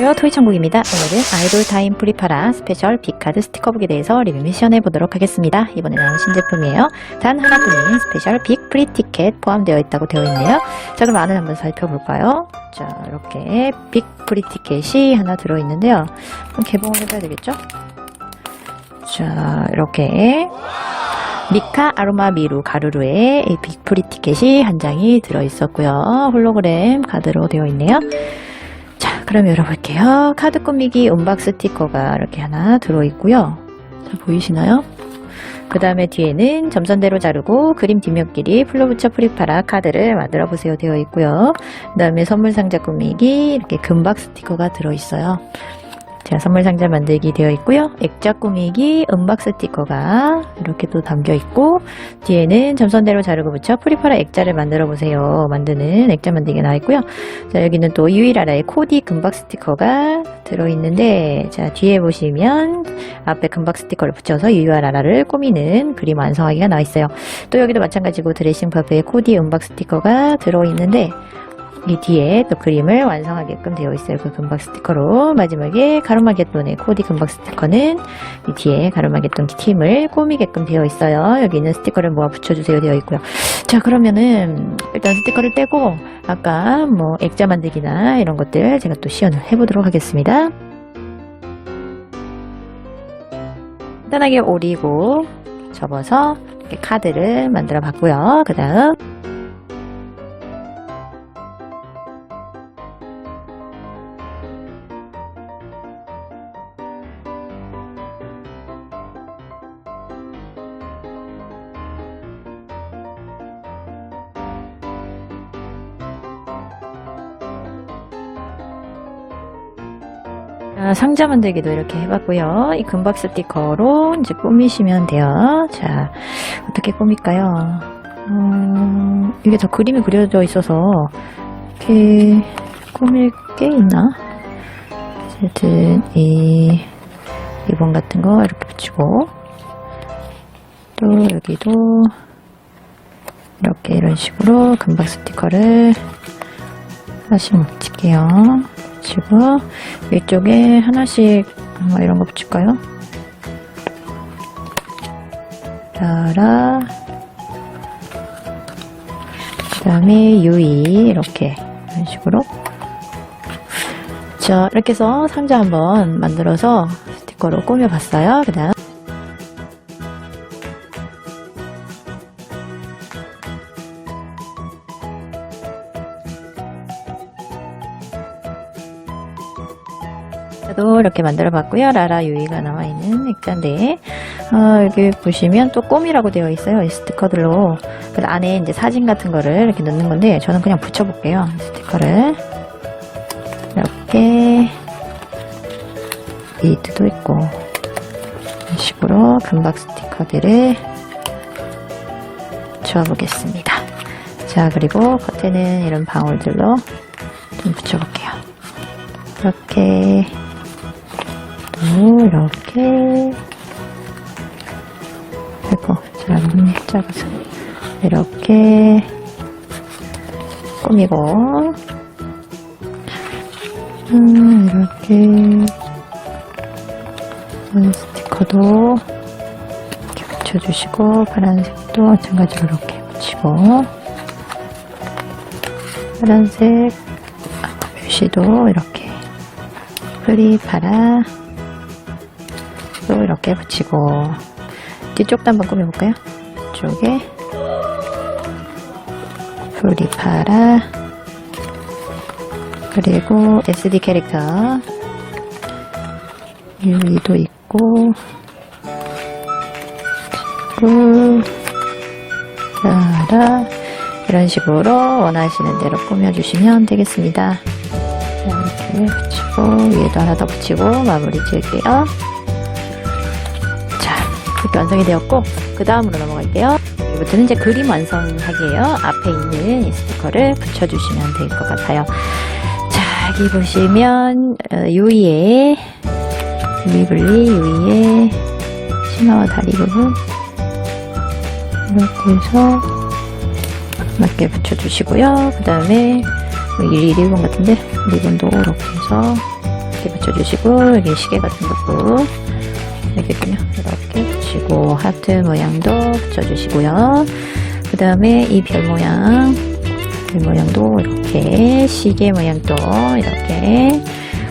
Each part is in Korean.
안녕하세요 토이천국입니다. 오늘은 아이돌 타임 프리파라 스페셜 빅카드 스티커북에 대해서 리뷰 미션 해 보도록 하겠습니다. 이번에 나온 신제품이에요. 단 하나뿐인 스페셜 빅 프리 티켓 포함되어 있다고 되어 있네요. 자 그럼 안을 한번 살펴볼까요? 자 이렇게 빅 프리 티켓이 하나 들어있는데요. 그럼 개봉을 해봐야 되겠죠? 자 이렇게 미카 아로마 미루 가루루의 이빅 프리 티켓이 한 장이 들어있었고요. 홀로그램 카드로 되어 있네요. 자, 그럼 열어볼게요. 카드 꾸미기 은박 스티커가 이렇게 하나 들어있고요. 자, 보이시나요? 그 다음에 뒤에는 점선대로 자르고 그림 뒷면끼리 풀로 붙여 프리파라 카드를 만들어 보세요 되어 있고요. 그 다음에 선물 상자 꾸미기 이렇게 금박 스티커가 들어있어요. 자, 선물 상자 만들기 되어 있고요. 액자 꾸미기 은박 스티커가 이렇게 또 담겨 있고 뒤에는 점선대로 자르고 붙여 프리파라 액자를 만들어 보세요. 만드는 액자 만들기 나와 있고요. 자, 여기는 또 유일하라의 코디 금박 스티커가 들어 있는데, 자, 뒤에 보시면 앞에 금박 스티커를 붙여서 유일하라를 꾸미는 그림 완성하기가 나와 있어요. 또 여기도 마찬가지고 드레싱 파프에 코디 은박 스티커가 들어 있는데, 이 뒤에 또 그림을 완성하게끔 되어 있어요. 그 금박 스티커로. 마지막에 가르마게돈의 코디 금박 스티커는 이 뒤에 가르마게돈 팀을 꾸미게끔 되어 있어요. 여기 있는 스티커를 모아 붙여주세요 되어 있고요. 자, 그러면은 일단 스티커를 떼고 아까 뭐 액자 만들기나 이런 것들 제가 또 시연을 해보도록 하겠습니다. 간단하게 오리고 접어서 이렇게 카드를 만들어 봤고요. 그 다음 자, 상자 만들기도 이렇게 해봤고요. 이 금박 스티커로 이제 꾸미시면 돼요. 자, 어떻게 꾸밀까요? 음, 이게 더 그림이 그려져 있어서 이렇게 꾸밀 게 있나? 어쨌든 이 리본 같은 거 이렇게 붙이고 또 여기도 이렇게 이런 식으로 금박 스티커를 하나씩 붙일게요. 붙이고 위쪽에 하나씩 뭐 이런 거 붙일까요? 따라 그 다음에 유이 이렇게 이런 식으로 자 이렇게 해서 상자 한번 만들어서 스티커로 꾸며봤어요. 그 다음 도 이렇게 만들어 봤고요. 라라 유이가 나와 있는 액자인데 어, 여기 보시면 또 꼼이라고 되어 있어요. 이 스티커들로 그 안에 이제 사진 같은 거를 이렇게 넣는 건데 저는 그냥 붙여 볼게요. 스티커를 이렇게 비트도 있고 이런 식으로 금박 스티커들을 붙여 보겠습니다. 자 그리고 겉에는 이런 방울들로 좀 붙여 볼게요. 이렇게 또 이렇게. 아이고 잘안네 작아서. 이렇게. 꾸미고. 음, 이렇게. 음, 스티커도 이렇게 붙여주시고 파란색도 마찬가지로 이렇게 붙이고. 파란색 표시도 이렇게. 프리 파라. 또 이렇게 붙이고 뒤쪽도 한번 꾸며볼까요? 이쪽에 프리파라 그리고 SD 캐릭터 유리도 있고 그리고 라라 이런 식으로 원하시는 대로 꾸며주시면 되겠습니다. 자, 이렇게 붙이고 위에도 하나 더 붙이고 마무리 지을게요. 자, 이렇게 완성이 되었고 그 다음으로 넘어갈게요. 이부터는 이제 그림 완성하기예요. 앞에 있는 이 스티커를 붙여주시면 될 것 같아요. 자, 여기 보시면 어, 유이의 유이블리 유이의 치마와 다리 부분 이렇게 해서 맞게 붙여주시고요. 그 다음에 이 리본 같은데 리본도 이렇게 해서 붙여주시고 여기 시계 같은 것도 여기군요. 이렇게 붙이고 하트 모양도 붙여주시고요. 그 다음에 이 별 모양 별 모양도 이렇게 시계 모양도 이렇게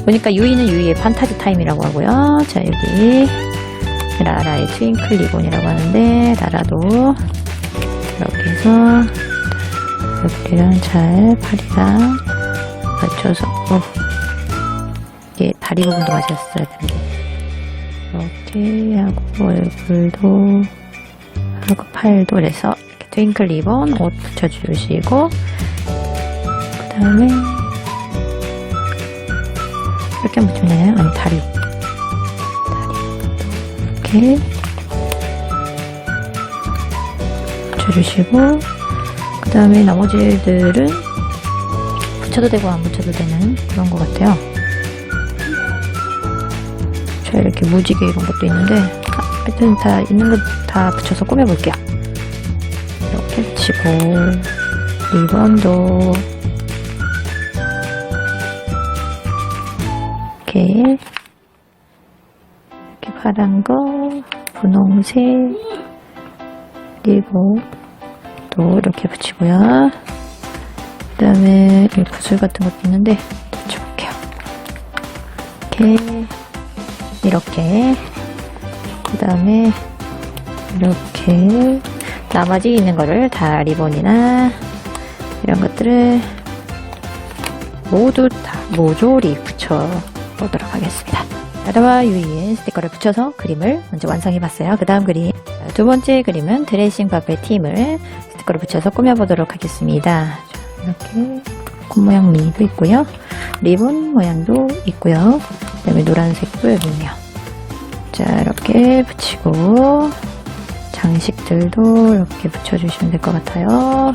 보니까 유이는 유이의 판타지 타임이라고 하고요. 자 여기 라라의 트윙클 리본이라고 하는데 라라도 이렇게 해서 여기랑 잘 팔이랑 맞춰서 어, 이게 다리 부분도 맞았어야 되는데 이렇게 하고 얼굴도 하고 팔도 그래서 이렇게 트윙클 리본 옷 붙여주시고 그 다음에 이렇게 붙여나요? 아니 다리 다리 이렇게 붙여주시고 그 다음에 나머지들은 붙여도 되고 안 붙여도 되는 그런 것 같아요. 자 이렇게 무지개 이런 것도 있는데 아, 하여튼 다 있는 거 다 붙여서 꾸며볼게요. 이렇게 붙이고 리본도 이렇게 이렇게 파란 거 분홍색 그리고 또 이렇게 붙이고요. 그 다음에 이 구슬 같은 것도 있는데 붙여볼게요. 이렇게 이렇게 그 다음에 이렇게 나머지 있는 거를 다 리본이나 이런 것들을 모두 다 모조리 붙여보도록 하겠습니다. 나라와 유이의 스티커를 붙여서 그림을 먼저 완성해봤어요. 그 다음 그림 두 번째 그림은 드레싱 바페 팀을 스티커를 붙여서 꾸며보도록 하겠습니다. 자, 이렇게 꽃 모양 미도 있고요. 리본 모양도 있고요. 그 다음에 노란색도 여기 있네요. 자 이렇게 붙이고 장식들도 이렇게 붙여주시면 될 것 같아요.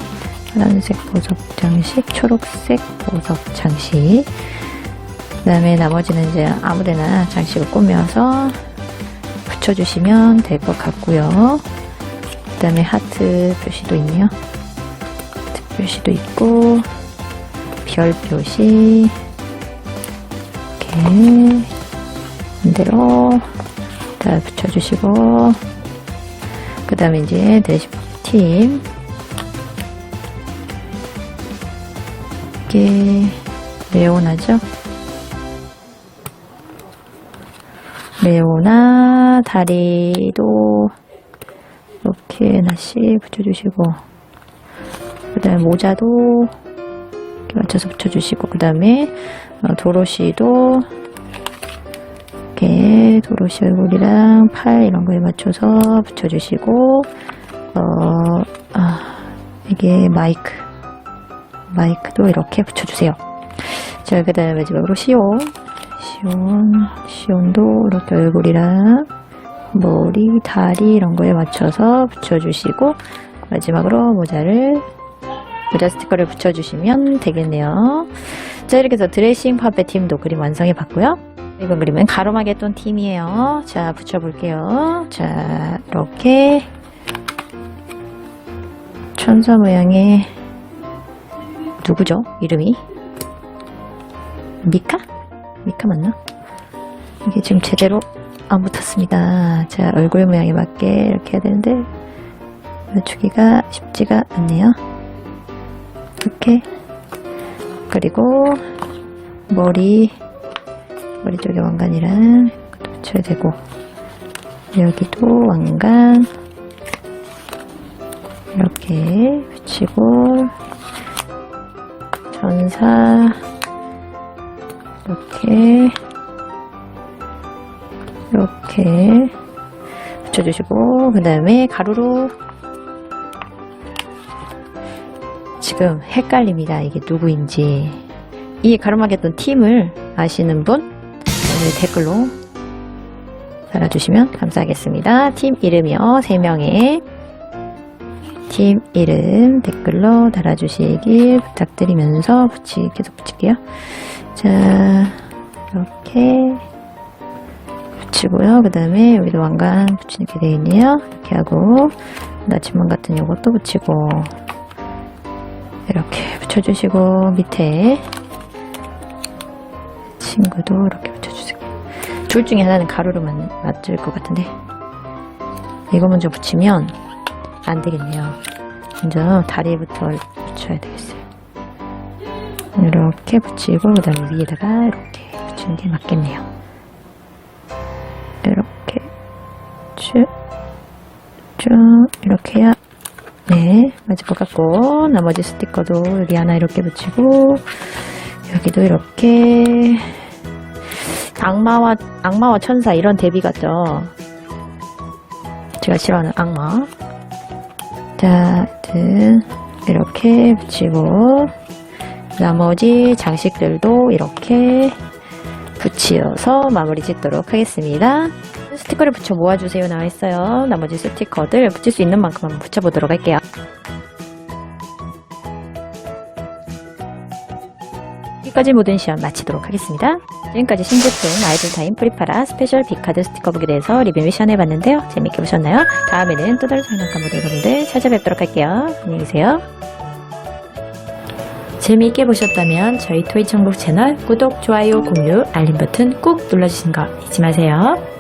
파란색 보석 장식, 초록색 보석 장식 그 다음에 나머지는 이제 아무데나 장식을 꾸며서 붙여주시면 될 것 같고요. 그 다음에 하트 표시도 있네요. 하트 표시도 있고 별 표시. 이렇게 반대로 다 붙여주시고 그 다음에 이제 대시팀. 이게 레오나죠? 레오나 다리도 이렇게 하나씩 붙여주시고 그 다음에 모자도 맞춰서 붙여주시고 그 다음에 도로시도 이렇게 도로시 얼굴이랑 팔 이런 거에 맞춰서 붙여주시고 어, 아, 이게 마이크 마이크도 이렇게 붙여주세요. 자, 그 다음에 마지막으로 시온 시온 시온도 이렇게 얼굴이랑 머리, 다리 이런 거에 맞춰서 붙여주시고 마지막으로 모자를 모자 스티커를 붙여주시면 되겠네요. 자, 이렇게 해서 드레싱 파페 팀도 그림 완성해 봤고요. 이번 그림은 가로마게돈 팀이에요. 자, 붙여볼게요. 자, 이렇게 천사 모양의 누구죠? 이름이? 미카? 미카 맞나? 이게 지금 제대로 안 붙었습니다. 자, 얼굴 모양에 맞게 이렇게 해야 되는데 맞추기가 쉽지가 않네요. 이렇게. 그리고 머리 머리 쪽에 왕관이랑 붙여야 되고 여기도 왕관. 이렇게 붙이고 전사. 이렇게. 이렇게 붙여주시고 그 다음에 가루로 지금 헷갈립니다. 이게 누구인지 이 가로막했던 팀을 아시는 분 오늘 댓글로 달아주시면 감사하겠습니다. 팀 이름이요. 3명의 팀 이름 댓글로 달아주시길 부탁드리면서 붙이, 계속 붙일게요. 자, 이렇게 붙이고요. 그 다음에 여기도 왕관 붙이게 되어 있네요. 이렇게 하고 나침반 같은 요것도 붙이고 이렇게 붙여주시고 밑에 친구도 이렇게 붙여주세요. 둘 중에 하나는 가루로만 맞을 것 같은데 이거 먼저 붙이면 안 되겠네요. 먼저 다리부터 붙여야 되겠어요. 이렇게 붙이고 그 다음에 위에다가 이렇게 붙이는 게 맞겠네요. 이렇게 쭉, 쭉 이렇게 해야 네 맞을 것 같고 나머지 스티커도 여기 하나 이렇게 붙이고 여기도 이렇게 악마와 악마와 천사 이런 대비 같죠? 제가 싫어하는 악마. 자, 이렇게 붙이고 나머지 장식들도 이렇게 붙이어서 마무리 짓도록 하겠습니다. 스티커를 붙여 모아주세요 나와 있어요. 나머지 스티커들 붙일 수 있는 만큼 한번 붙여보도록 할게요. 여기까지 모든 시험 마치도록 하겠습니다. 지금까지 신제품 아이돌 타임 프리파라 스페셜 빅카드 스티커북에 대해서 리뷰 미션 해봤는데요. 재밌게 보셨나요? 다음에는 또 다른 장난감 모델 여러분들 찾아뵙도록 할게요. 안녕히 계세요. 재미있게 보셨다면 저희 토이천국 채널 구독, 좋아요, 공유, 알림 버튼 꾹 눌러주시는 거 잊지 마세요.